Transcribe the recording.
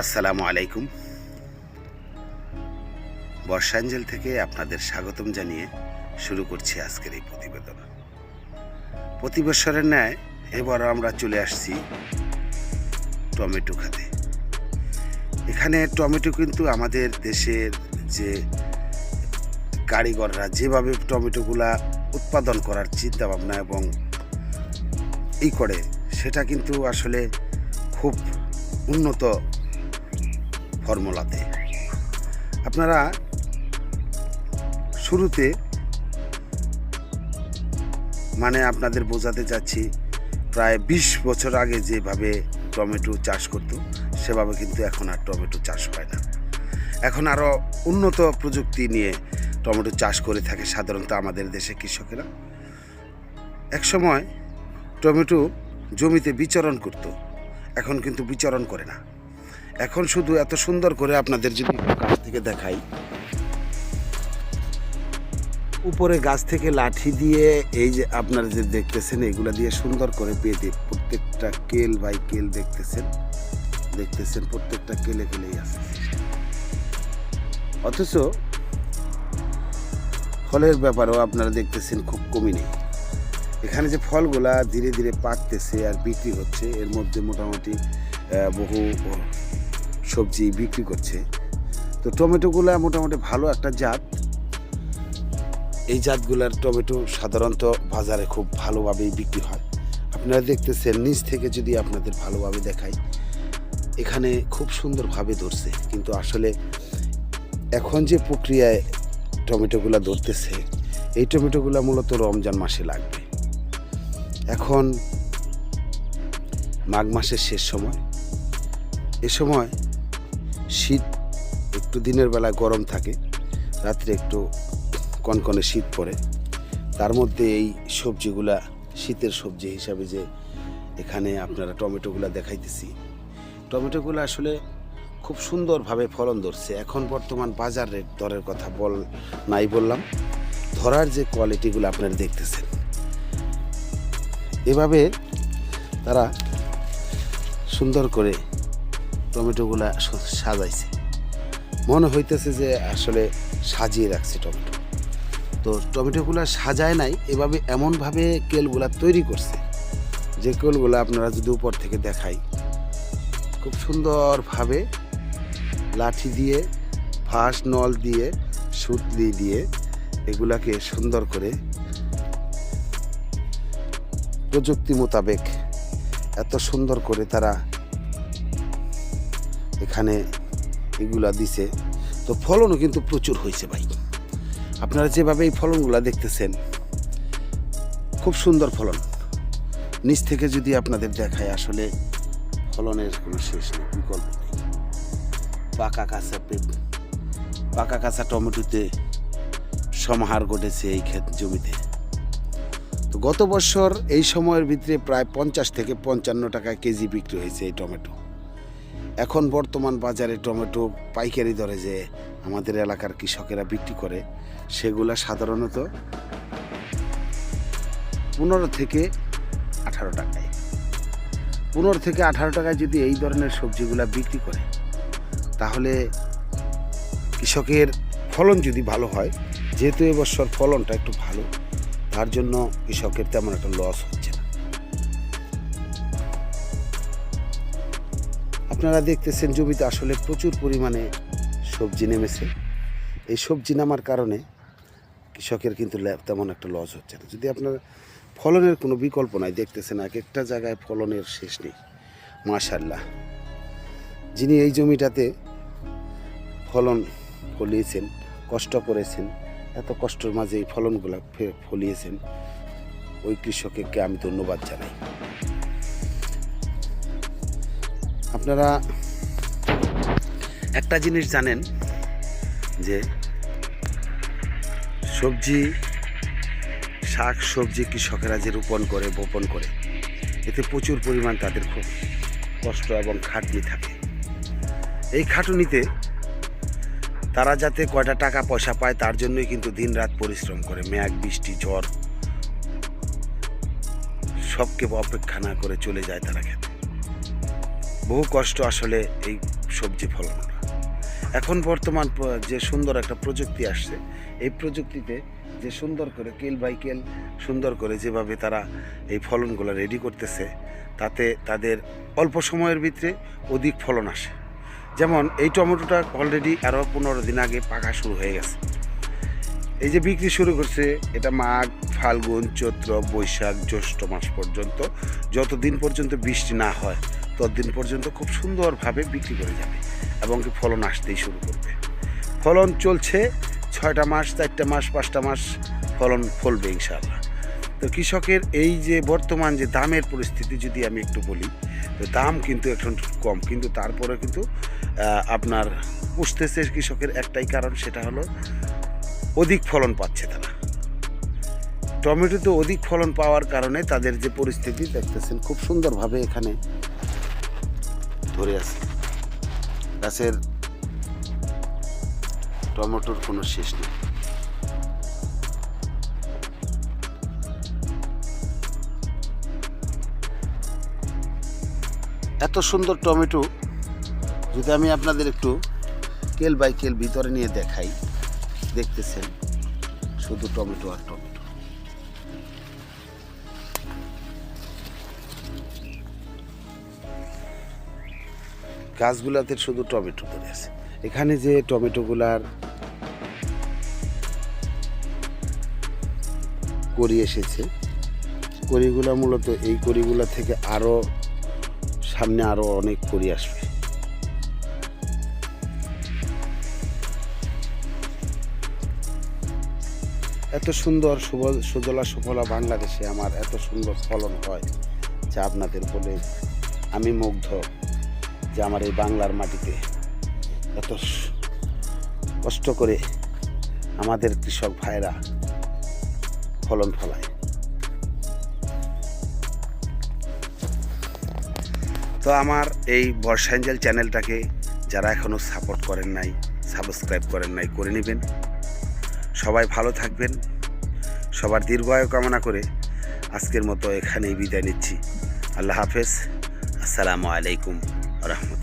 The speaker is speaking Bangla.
আসসালামু আলাইকুম। বর্ষাঞ্জল থেকে আপনাদের স্বাগতম জানিয়ে শুরু করছি আজকের এই প্রতিবেদন। প্রতি বছরের ন্যায় এবার আমরা চলে আসছি টমেটো খাতে। এখানে টমেটো কিন্তু আমাদের দেশের যে কারিগররা যেভাবে টমেটোগুলা উৎপাদন করার চিন্তা ভাবনা এবং ই করে, সেটা কিন্তু আসলে খুব উন্নত ফর্মুলাতে। আপনারা শুরুতে মানে আপনাদের বোঝাতে চাচ্ছি, প্রায় বিশ বছর আগে যেভাবে টমেটো চাষ করতো, সেভাবে কিন্তু এখন আর টমেটো চাষ হয় না। এখন আরও উন্নত প্রযুক্তি নিয়ে টমেটো চাষ করে থাকে সাধারণত আমাদের দেশে কৃষকেরা। একসময় টমেটো জমিতে বিচরণ করত, এখন কিন্তু বিচরণ করে না। এখন শুধু এত সুন্দর করে আপনাদের যদি কাছ থেকে দেখাই। উপরে গাছ থেকে লাঠি দিয়ে এই যে আপনারা যে দেখতেছেন, এগুলা দিয়ে সুন্দর করে বেঁধে প্রত্যেকটা কেল বাই কেল দেখতেছেন। দেখতেছেন প্রত্যেকটা কেলে কেলেই আছে। অথচ ফলের ব্যাপারেও আপনারা দেখতেছেন খুব কমই নেই। এখানে যে ফলগুলা ধীরে ধীরে পাকতেছে আর বিক্রি হচ্ছে, এর মধ্যে মোটামুটি বহু সবজি বিক্রি করছে। তো টমেটোগুলা মোটামুটি ভালো একটা জাত। এই জাতগুলার টমেটো সাধারণত বাজারে খুব ভালোভাবেই বিক্রি হয়। আপনারা দেখতেছেন, নিচ থেকে যদি আপনাদের ভালোভাবে দেখাই, এখানে খুব সুন্দরভাবে ধরছে। কিন্তু আসলে এখন যে প্রক্রিয়ায় টমেটোগুলা ধরতেছে, এই টমেটোগুলো মূলত রমজান মাসে লাগবে। এখন মাঘ মাসের শেষ সময়। এ সময় শীত একটু দিনের বেলা গরম থাকে, রাত্রে একটু কনকনে শীত পড়ে। তার মধ্যে এই সবজিগুলা, শীতের সবজি হিসাবে যে এখানে আপনারা টমেটোগুলা দেখাইতেছি, টমেটোগুলো আসলে খুব সুন্দরভাবে ফলন ধরছে। এখন বর্তমান বাজার রেট দরের কথা বল, নাই বললাম, ধরার যে কোয়ালিটিগুলো আপনারা দেখতেছেন। এভাবে তারা সুন্দর করে টমেটোগুলা সাজাইছে। মনে হইতেছে যে আসলে সাজিয়ে রাখছে টমেটো। তো টমেটোগুলা সাজায় নাই, এভাবে এমনভাবে কেলগুলা তৈরি করছে যে কেলগুলো আপনারা যদি উপর থেকে দেখাই, খুব সুন্দরভাবে লাঠি দিয়ে, ফাঁস নল দিয়ে, সুতলি দিয়ে এগুলাকে সুন্দর করে প্রযুক্তি মোতাবেক এত সুন্দর করে তারা এখানে এগুলা দিছে। তো ফলনও কিন্তু প্রচুর হয়েছে ভাই। আপনারা যেভাবে এই ফলনগুলা দেখতেছেন, খুব সুন্দর ফলন। নিচ থেকে যদি আপনাদের দেখায় আসলে ফলনের কোনো শেষ নেই, বিকল্প নেই। পাকা কাঁচা পাকা কাঁচা টমেটোতে সমাহার ঘটেছে এই ক্ষেত জমিতে। তো গত বছর এই সময়ের ভিতরে প্রায় পঞ্চাশ থেকে পঞ্চান্ন টাকা কেজি বিক্রি হয়েছে এই টমেটো। এখন বর্তমান বাজারে টমেটো পাইকারি দরে যে আমাদের এলাকার কৃষকেরা বিক্রি করে, সেগুলা সাধারণত পনেরো থেকে আঠারো টাকায়। পনেরো থেকে আঠারো টাকায় যদি এই ধরনের সবজিগুলা বিক্রি করে, তাহলে কৃষকের ফলন যদি ভালো হয়, যেহেতু এবছর ফলনটা একটু ভালো, তার জন্য কৃষকের তেমন একটা লস হচ্ছে আপনারা দেখতেছেন জমিতে আসলে প্রচুর পরিমাণে সবজি নেমেছে। এই সবজি নামার কারণে কৃষকের কিন্তু তেমন একটা লস হচ্ছে না। যদি আপনার ফলনের কোনো বিকল্প নাই, দেখতেছেন এক একটা জায়গায় ফলনের শেষ নেই। মাশাল্লাহ যিনি এই জমিটাতে ফলন ফলিয়েছেন, কষ্ট করেছেন, এত কষ্টের মাঝে এই ফলনগুলো ফলিয়েছেন, ওই কৃষককে আমি ধন্যবাদ জানাই। আপনারা একটা জিনিস জানেন যে সবজি, শাক সবজি কৃষকেরা যে রোপণ করে, বপন করে, এতে প্রচুর পরিমাণ তাদের খুব কষ্ট এবং খাটনি থাকে। এই খাটুনিতে তারা যাতে কয়টা টাকা পয়সা পায় তার জন্যই কিন্তু দিনরাত পরিশ্রম করে, মেঘ, বৃষ্টি, ঝড়, সবকে অপেক্ষা না করে চলে যায় তারা খেতে। বহু কষ্ট আসলে এই সবজি ফলন এখন বর্তমান যে সুন্দর একটা প্রযুক্তি আসছে, এই প্রযুক্তিতে যে সুন্দর করে কেল বাই কেল সুন্দর করে যেভাবে তারা এই ফলনগুলো রেডি করতেছে, তাতে তাদের অল্প সময়ের ভিতরে অধিক ফলন আসে। যেমন এই টমেটোটা অলরেডি আরও পনেরো দিন আগে পাকা শুরু হয়ে গেছে। এই যে বিক্রি শুরু করছে, এটা মাঘ, ফাল্গুন, চৈত্র, বৈশাখ, জ্যৈষ্ঠ মাস পর্যন্ত যতদিন পর্যন্ত বৃষ্টি না হয় ততদিন পর্যন্ত খুব সুন্দরভাবে বিক্রি করে যাবে এবং কি ফলন আসতেই শুরু করবে। ফলন চলছে, ছয়টা মাস, চারটা মাস, পাঁচটা মাস ফলন ফলবে ইনশাআল্লাহ। তো কৃষকের এই যে বর্তমান যে দামের পরিস্থিতি যদি আমি একটু বলি, তো দাম কিন্তু এখন কম, কিন্তু তারপরে কিন্তু আপনার পুষতেছে কৃষকের একটাই কারণ, সেটা হলো অধিক ফলন পাচ্ছে তারা। টমেটোতে অধিক ফলন পাওয়ার কারণে তাদের যে পরিস্থিতি দেখতেছেন, খুব সুন্দরভাবে এখানে ধরে আছে। গাছের টমেটোর কোনো শেষ নেই। এত সুন্দর টমেটো যদি আমি আপনাদের একটু কেল বাই কেল ভিতরে নিয়ে দেখাই, দেখতেছেন, শুধু টমেটো আর টমেটো। গাছগুলাতে শুধু টমেটো ধরে আছে। এখানে যে টমেটোগুলার করি এসেছে করিগুলা মূলত এই করিগুলা থেকে আরও সামনে আরও অনেক করি আসবে। এত সুন্দর সুজলা সুফলা বাংলাদেশে আমার এত সুন্দর ফলন হয়, যা আপনাদের বলে আমি মুগ্ধ। যে আমার এই বাংলার মাটিতে এত কষ্ট করে আমাদের কৃষক ভাইরা ফলন ফলায়। তো আমার এই বর্ষা এঞ্জেল চ্যানেলটাকে যারা এখনও সাপোর্ট করেন নাই, সাবস্ক্রাইব করেন নাই, করে নেবেন। সবাই ভালো থাকবেন। সবার দীর্ঘায়ু কামনা করে আজকের মতো এখানেই বিদায় নিচ্ছি। আল্লাহ হাফেজ। আসসালামু আলাইকুম। ورحمة